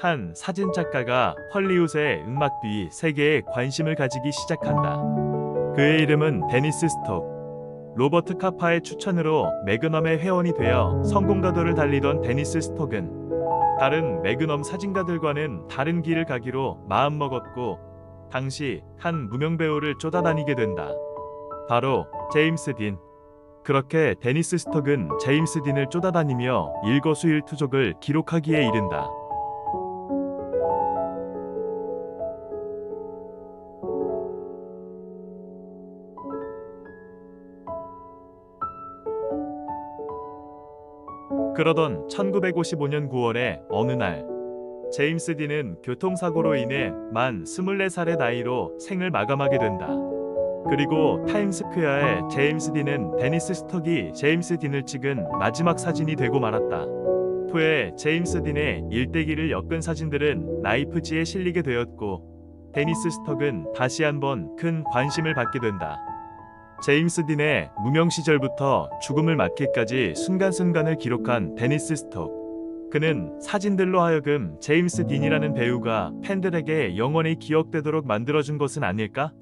한 사진 작가가 헐리우드의 음악 뒤 세계에 관심을 가지기 시작한다. 그의 이름은 데니스 스톡. 로버트 카파의 추천으로 매그넘의 회원이 되어 성공가도를 달리던 데니스 스톡은 다른 매그넘 사진가들과는 다른 길을 가기로 마음먹었고 당시 한 무명 배우를 쫓아다니게 된다. 바로 제임스 딘. 그렇게 데니스 스톡은 제임스 딘을 쫓아다니며 일거수일투족을 기록하기에 이른다. 그러던 1955년 9월의 어느 날 제임스 딘은 교통사고로 인해 만 24살의 나이로 생을 마감하게 된다. 그리고 타임스퀘어에 제임스 딘은 데니스 스톡이 제임스 딘을 찍은 마지막 사진이 되고 말았다. 후에 제임스 딘의 일대기를 엮은 사진들은 나이프지에 실리게 되었고 데니스 스톡은 다시 한번 큰 관심을 받게 된다. 제임스 딘의 무명 시절부터 죽음을 맞기까지 순간순간을 기록한 데니스 스톡. 그는 사진들로 하여금 제임스 딘이라는 배우가 팬들에게 영원히 기억되도록 만들어준 것은 아닐까?